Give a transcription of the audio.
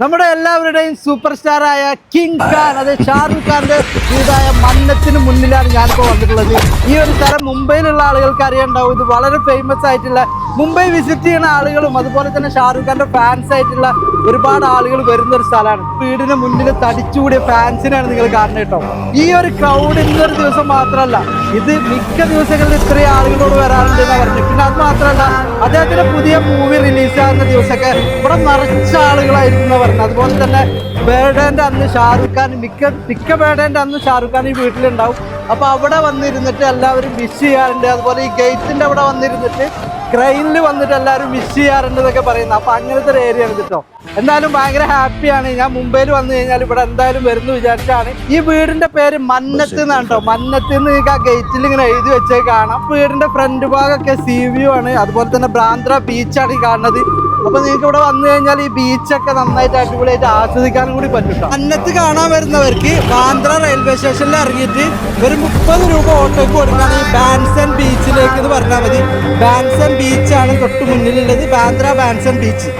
നമ്മുടെ എല്ലാവരുടെയും super star ആയ കിങ് ഖാൻ അത് ഷാറുഖ് ഖാന്റെ ഇതായ മന്നത്തിന് മുന്നിലാണ് ഞാനിപ്പോൾ വന്നിട്ടുള്ളത്. ഈ ഒരു സ്ഥലം മുംബൈയിലുള്ള ആളുകൾക്ക് അറിയണ്ടാവും. ഇത് വളരെ ഫേമസ് ആയിട്ടുള്ള മുംബൈ വിസിറ്റ് ചെയ്യുന്ന ആളുകളും അതുപോലെ തന്നെ ഷാറുഖ് ഖാന്റെ ഫാൻസ് ആയിട്ടുള്ള ഒരുപാട് ആളുകൾ വരുന്ന ഒരു സ്ഥലമാണ്. വീടിന് മുന്നിൽ തടിച്ചുകൂടിയ ഫാൻസിനാണ് നിങ്ങൾ കാണുന്നത് കേട്ടോ. ഈ ഒരു ക്രൗഡ് ഇന്നൊരു ദിവസം മാത്രമല്ല ഇത് മിക്ക ദിവസങ്ങളിൽ ഇത്രയും ആളുകളോട് വരാറുണ്ട്. അദ്ദേഹത്തിന്റെ പുതിയ മൂവി റിലീസാകുന്ന ദിവസമൊക്കെ ഇവിടെ നിറച്ച ആളുകളായിരുന്നു പറഞ്ഞത് അതുപോലെ തന്നെ ബേഡേന്റെ അന്ന് ഷാറുഖ് ഖാൻ മിക്ക മിക്ക ബേഡേന്റെ അന്ന് ഷാറുഖ് ഖാൻ ഈ വീട്ടിലുണ്ടാവും. അപ്പൊ അവിടെ വന്നിരുന്നിട്ട് എല്ലാവരും വിഷ് ചെയ്യാറുണ്ട്. അതുപോലെ ഈ ഗേറ്റിന്റെ അവിടെ വന്നിരുന്നിട്ട് ക്രെയിനിൽ വന്നിട്ട് എല്ലാവരും മിസ് ചെയ്യാറുണ്ടെന്നൊക്കെ പറയുന്നത് അപ്പൊ അങ്ങനത്തെ ഒരു ഏരിയ ആണ് കേട്ടോ എന്തായാലും ഭയങ്കര ഹാപ്പിയാണ് ഞാൻ മുംബൈയിൽ വന്നു കഴിഞ്ഞാൽ ഇവിടെ എന്തായാലും വരുന്നു വിചാരിച്ചാണ്. ഈ വീടിന്റെ പേര് മന്നത്ത് എന്നാണ് കേട്ടോ മന്നത്ത് എന്ന് നിങ്ങൾക്ക് ആ ഗേറ്റിൽ ഇങ്ങനെ എഴുതി വെച്ചേ കാണാം. വീടിന്റെ ഫ്രണ്ട് ഭാഗമൊക്കെ സീ വ്യൂ ആണ്. അതുപോലെ തന്നെ ബ്രാന്ദ്ര ബീച്ചാണ് ഈ കാണുന്നത്. അപ്പൊ നിങ്ങൾക്ക് ഇവിടെ വന്നു കഴിഞ്ഞാൽ ഈ ബീച്ചൊക്കെ നന്നായിട്ട് അടിപൊളിയായിട്ട് ആസ്വദിക്കാനും കൂടി പറ്റും അന്നത്ത് കാണാൻ വരുന്നവർക്ക് ബാന്ദ്ര റെയിൽവേ സ്റ്റേഷനിൽ ഇറങ്ങിയിട്ട് ഒരു മുപ്പത് രൂപ ഓട്ടോക്ക് കൊടുക്കാൻ ഈ ബാൻസൺ ബീച്ചിലേക്ക് എന്ന് പറഞ്ഞാൽ മതി. ബാൻസൺ ബീച്ചാണ് തൊട്ട് മുന്നിലുള്ളത്. ബാന്ദ്ര ബാൻസൺ ബീച്ച്